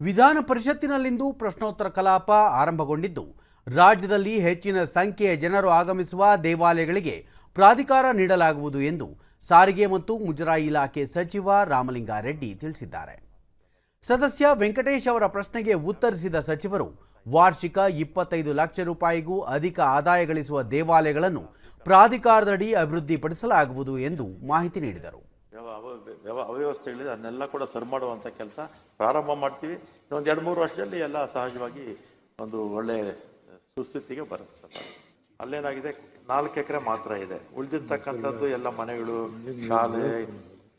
ವಿಧಾನ ಪರಿಷತ್ತಿನಲ್ಲಿಂದು ಪ್ರಶ್ನೋತ್ತರ ಕಲಾಪ ಆರಂಭಗೊಂಡಿದ್ದು, ರಾಜ್ಯದಲ್ಲಿ ಹೆಚ್ಚಿನ ಸಂಖ್ಯೆಯ ಜನರು ಆಗಮಿಸುವ ದೇವಾಲಯಗಳಿಗೆ ಪ್ರಾಧಿಕಾರ ನೀಡಲಾಗುವುದು ಎಂದು ಸಾರಿಗೆ ಮತ್ತು ಮುಜರಾಯಿ ಇಲಾಖೆ ಸಚಿವ ರಾಮಲಿಂಗಾರೆಡ್ಡಿ ತಿಳಿಸಿದ್ದಾರೆ. ಸದಸ್ಯ ವೆಂಕಟೇಶ್ ಅವರ ಪ್ರಶ್ನೆಗೆ ಉತ್ತರಿಸಿದ ಸಚಿವರು, ವಾರ್ಷಿಕ ಇಪ್ಪತ್ತೈದು ಲಕ್ಷ ರೂಪಾಯಿಗೂ ಅಧಿಕ ಆದಾಯ ಗಳಿಸುವ ದೇವಾಲಯಗಳನ್ನು ಪ್ರಾಧಿಕಾರದಡಿ ಅಭಿವೃದ್ಧಿಪಡಿಸಲಾಗುವುದು ಎಂದು ಮಾಹಿತಿ ನೀಡಿದರು. ಯಾವ ಅವ- ವ್ಯವ ಅವ್ಯವಸ್ಥೆಗಳಿದೆ ಅದನ್ನೆಲ್ಲ ಕೂಡ ಸರಿ ಮಾಡುವಂಥ ಕೆಲಸ ಪ್ರಾರಂಭ ಮಾಡ್ತೀವಿ. ಇನ್ನೊಂದು ಎರಡು ಮೂರು ವರ್ಷದಲ್ಲಿ ಎಲ್ಲ ಸಹಜವಾಗಿ ಒಂದು ಒಳ್ಳೆ ಸುಸ್ಥಿತಿಗೆ ಬರುತ್ತೆ. ಅಲ್ಲೇನಾಗಿದೆ? ನಾಲ್ಕು ಎಕರೆ ಮಾತ್ರ ಇದೆ. ಉಳಿದಿರ್ತಕ್ಕಂಥದ್ದು ಎಲ್ಲ ಮನೆಗಳು, ಶಾಲೆ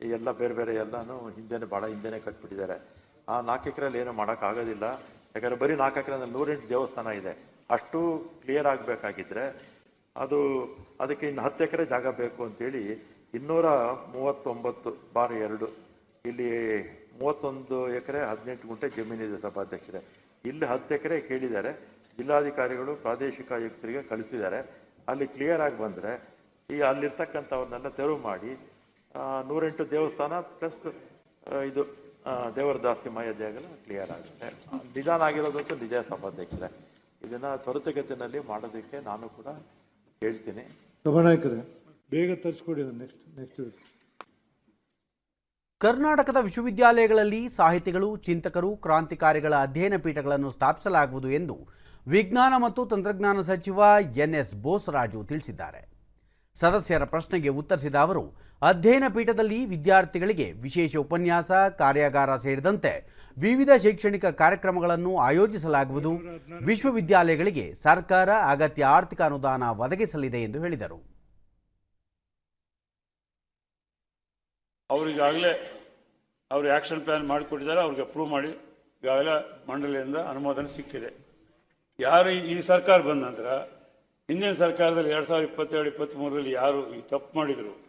ಎಲ್ಲ ಬೇರೆ ಬೇರೆ ಎಲ್ಲಾನು ಹಿಂದೆನೆ ಭಾಳ ಹಿಂದೆನೆ ಕಟ್ಬಿಟ್ಟಿದ್ದಾರೆ. ಆ ನಾಲ್ಕು ಎಕರೆಯಲ್ಲಿ ಏನು ಮಾಡೋಕ್ಕಾಗೋದಿಲ್ಲ ಯಾಕಂದ್ರೆ ಬರೀ ನಾಲ್ಕು ಎಕರೆ ನೂರೆಂಟು ದೇವಸ್ಥಾನ ಇದೆ. ಅಷ್ಟು ಕ್ಲಿಯರ್ ಆಗಬೇಕಾಗಿದ್ರೆ ಅದು ಅದಕ್ಕೆ ಇನ್ನು ಹತ್ತು ಎಕರೆ ಜಾಗ ಬೇಕು ಅಂತೇಳಿ ಇನ್ನೂರ ಮೂವತ್ತೊಂಬತ್ತು ಬಾರ್ ಎರಡು. ಇಲ್ಲಿ ಮೂವತ್ತೊಂದು ಎಕರೆ ಹದಿನೆಂಟು ಗುಂಟೆ ಜಮೀನಿದೆ ಸಭಾಧ್ಯಕ್ಷರೇ. ಇಲ್ಲಿ ಹತ್ತು ಎಕರೆ ಕೇಳಿದ್ದಾರೆ. ಜಿಲ್ಲಾಧಿಕಾರಿಗಳು ಪ್ರಾದೇಶಿಕ ಆಯುಕ್ತರಿಗೆ ಕಳಿಸಿದ್ದಾರೆ. ಅಲ್ಲಿ ಕ್ಲಿಯರ್ ಆಗಿ ಬಂದರೆ ಈ ಅಲ್ಲಿರ್ತಕ್ಕಂಥವ್ರನ್ನೆಲ್ಲ ತೆರವು ಮಾಡಿ ನೂರೆಂಟು ದೇವಸ್ಥಾನ ಪ್ಲಸ್ ಇದು ದೇವರ ದಾಸಿ ಮಯದೇಗಲ ಕ್ಲಿಯರ್ ಆಗುತ್ತೆ. ನಿಧಾನ ಆಗಿರೋದಂತೂ ನಿಜ ಸಭಾಧ್ಯಕ್ಷರೇ. ಇದನ್ನು ತ್ವರಿತಗತಿನಲ್ಲಿ ಮಾಡೋದಕ್ಕೆ ನಾನು ಕೂಡ ಹೇಳ್ತೀನಿ. ಬೇಗ ತರಿಸ್ಕೊಡಿ ನೆಕ್ಸ್ಟ್ ನೆಕ್ಸ್ಟ್ ಕರ್ನಾಟಕದ ವಿಶ್ವವಿದ್ಯಾಲಯಗಳಲ್ಲಿ ಸಾಹಿತಿಗಳು, ಚಿಂತಕರು, ಕ್ರಾಂತಿಕಾರಿಗಳ ಅಧ್ಯಯನ ಪೀಠಗಳನ್ನು ಸ್ಥಾಪಿಸಲಾಗುವುದು ಎಂದು ವಿಜ್ಞಾನ ಮತ್ತು ತಂತ್ರಜ್ಞಾನ ಸಚಿವ ಎನ್ಎಸ್ ಬೋಸರಾಜು ತಿಳಿಸಿದ್ದಾರೆ. ಸದಸ್ಯರ ಪ್ರಶ್ನೆಗೆ ಉತ್ತರಿಸಿದ ಅವರು, ಅಧ್ಯಯನ ಪೀಠದಲ್ಲಿ ವಿದ್ಯಾರ್ಥಿಗಳಿಗೆ ವಿಶೇಷ ಉಪನ್ಯಾಸ, ಕಾರ್ಯಾಗಾರ ಸೇರಿದಂತೆ ವಿವಿಧ ಶೈಕ್ಷಣಿಕ ಕಾರ್ಯಕ್ರಮಗಳನ್ನು ಆಯೋಜಿಸಲಾಗುವುದು. ವಿಶ್ವವಿದ್ಯಾಲಯಗಳಿಗೆ ಸರ್ಕಾರ ಅಗತ್ಯ ಆರ್ಥಿಕ ಅನುದಾನ ಒದಗಿಸಲಿದೆ ಎಂದು ಹೇಳಿದರು. ಅವ್ರಿಗಾಗಲೇ ಅವರು ಆ್ಯಕ್ಷನ್ ಪ್ಲ್ಯಾನ್ ಮಾಡಿಕೊಟ್ಟಿದ್ದಾರೆ, ಅವ್ರಿಗೆ ಅಪ್ರೂವ್ ಮಾಡಿ ಈಗಾಗಲೇ ಮಂಡಳಿಯಿಂದ ಅನುಮೋದನೆ ಸಿಕ್ಕಿದೆ. ಯಾರು ಈ- ಸರ್ಕಾರ ಬಂದ ನಂತರ, ಹಿಂದಿನ ಸರ್ಕಾರದಲ್ಲಿ ಎರಡು ಸಾವಿರದ ಇಪ್ಪತ್ತೆರಡು, ಇಪ್ಪತ್ತ್ಮೂರರಲ್ಲಿ ಯಾರು ಈ ತಪ್ಪು ಮಾಡಿದರು,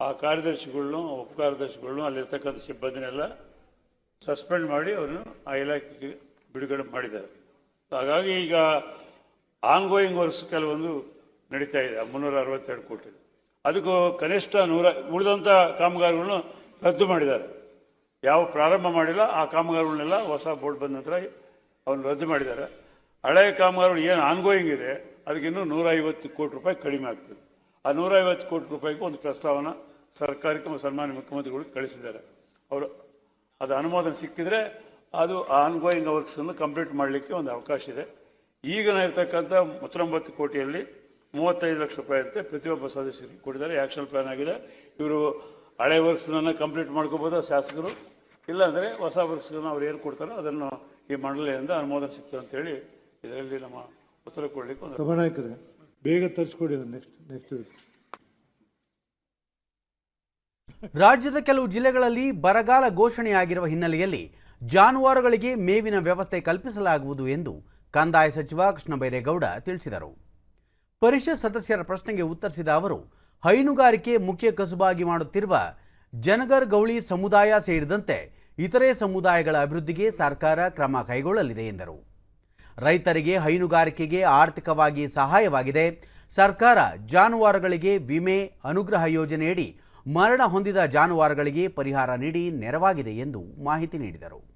ಆ ಕಾರ್ಯದರ್ಶಿಗಳನ್ನು ಉಪ ಕಾರ್ಯದರ್ಶಿಗಳನ್ನು ಅಲ್ಲಿರ್ತಕ್ಕಂಥ ಸಿಬ್ಬಂದಿನೆಲ್ಲ ಸಸ್ಪೆಂಡ್ ಮಾಡಿ ಅವರನ್ನು ಆ ಇಲಾಖೆಗೆ ಬಿಡುಗಡೆ ಮಾಡಿದ್ದಾರೆ. ಹಾಗಾಗಿ ಈಗ ಆನ್ಗೋಯಿಂಗ್ ವರ್ಕ್ಸ್ ಕೆಲವೊಂದು ನಡೀತಾ ಇದೆ, ಮುನ್ನೂರ ಅರವತ್ತೆರಡು ಕೋಟಿ. ಅದಕ್ಕೂ ಕನಿಷ್ಠ ನೂರ, ಉಳಿದಂಥ ಕಾಮಗಾರಿಗಳನ್ನು ರದ್ದು ಮಾಡಿದ್ದಾರೆ. ಯಾವ ಪ್ರಾರಂಭ ಮಾಡಿಲ್ಲ, ಆ ಕಾಮಗಾರಿಗಳನ್ನೆಲ್ಲ ಹೊಸ ಬೋರ್ಡ್ ಬಂದ ನಂತರ ಅವನ್ನ ರದ್ದು ಮಾಡಿದ್ದಾರೆ. ಹಳೆಯ ಕಾಮಗಾರಿಗಳು ಏನು ಆನ್ಗೋಯಿಂಗ್ ಇದೆ ಅದಕ್ಕಿನ್ನೂ ನೂರ ಐವತ್ತು ಕೋಟಿ ರೂಪಾಯಿ ಕಡಿಮೆ ಆಗ್ತದೆ. ಆ ನೂರ ಐವತ್ತು ಕೋಟಿ ರೂಪಾಯಿಗೂ ಒಂದು ಪ್ರಸ್ತಾವನ ಸರ್ಕಾರಕ್ಕೆ ಸನ್ಮಾನ್ಯ ಮುಖ್ಯಮಂತ್ರಿಗಳು ಕಳಿಸಿದ್ದಾರೆ. ಅವರು ಅದು ಅನುಮೋದನೆ ಸಿಕ್ಕಿದರೆ ಅದು ಆನ್ಗೋಯಿಂಗ್ ವರ್ಕ್ಸನ್ನು ಕಂಪ್ಲೀಟ್ ಮಾಡಲಿಕ್ಕೆ ಒಂದು ಅವಕಾಶ ಇದೆ. ಈಗಿನ ಇರ್ತಕ್ಕಂಥ ಹತ್ತೊಂಬತ್ತು ಕೋಟಿಯಲ್ಲಿ ಮೂವತ್ತೈದು ಲಕ್ಷ ರೂಪಾಯಿ ಅಂತೆ ಪ್ರತಿಯೊಬ್ಬ ಸದಸ್ಯರಿಗೆ ಕೊಟ್ಟಿದ್ದಾರೆ. ಆ್ಯಕ್ಷನ್ ಪ್ಲಾನ್ ಆಗಿದೆ. ಇವರು ಹಳೆ ವರ್ಕ್ಸ್ನ ಕಂಪ್ಲೀಟ್ ಮಾಡ್ಕೋಬೋದು ಶಾಸಕರು? ಇಲ್ಲಾಂದರೆ ಹೊಸ ವರ್ಕ್ಸ್ಗಳನ್ನ ಅವ್ರು ಏನು ಕೊಡ್ತಾರೋ ಅದನ್ನು ಈ ಮಂಡಳಿಯಿಂದ ಅನುಮೋದನೆ ಸಿಗ್ತದೆ ಅಂತೇಳಿ ಇದರಲ್ಲಿ ನಮ್ಮ ಉತ್ತರ ಕೊಡಲಿಕ್ಕೆ ಒಂದು ಸಭಾನಾಯಕರೇ ಬೇಗ ತರಿಸ್ಕೊಡಿ ನೆಕ್ಸ್ಟ್ ನೆಕ್ಸ್ಟ್ ರಾಜ್ಯದ ಕೆಲವು ಜಿಲ್ಲೆಗಳಲ್ಲಿ ಬರಗಾಲ ಘೋಷಣೆಯಾಗಿರುವ ಹಿನ್ನೆಲೆಯಲ್ಲಿ ಜಾನುವಾರುಗಳಿಗೆ ಮೇವಿನ ವ್ಯವಸ್ಥೆ ಕಲ್ಪಿಸಲಾಗುವುದು ಎಂದು ಕಂದಾಯ ಸಚಿವ ಕೃಷ್ಣ ಬೈರೇಗೌಡ ತಿಳಿಸಿದರು. ಪರಿಷತ್ ಸದಸ್ಯರ ಪ್ರಶ್ನೆಗೆ ಉತ್ತರಿಸಿದ ಅವರು, ಹೈನುಗಾರಿಕೆ ಮುಖ್ಯ ಕಸುಬಾಗಿ ಮಾಡುತ್ತಿರುವ ಜನಗರ್ ಗೌಳಿ ಸಮುದಾಯ ಸೇರಿದಂತೆ ಇತರೆ ಸಮುದಾಯಗಳ ಅಭಿವೃದ್ಧಿಗೆ ಸರ್ಕಾರ ಕ್ರಮ ಕೈಗೊಳ್ಳಲಿದೆ ಎಂದರು. ರೈತರಿಗೆ ಹೈನುಗಾರಿಕೆಗೆ ಆರ್ಥಿಕವಾಗಿ ಸಹಾಯವಾಗಿದೆ. ಸರ್ಕಾರ ಜಾನುವಾರುಗಳಿಗೆ ವಿಮೆ, ಅನುಗ್ರಹ ಯೋಜನೆಯಡಿ ಮರಣ ಹೊಂದಿದ ಜಾನುವಾರುಗಳಿಗೆ ಪರಿಹಾರ ನೀಡಿ ನೆರವಾಗಿದೆ ಎಂದು ಮಾಹಿತಿ ನೀಡಿದರು.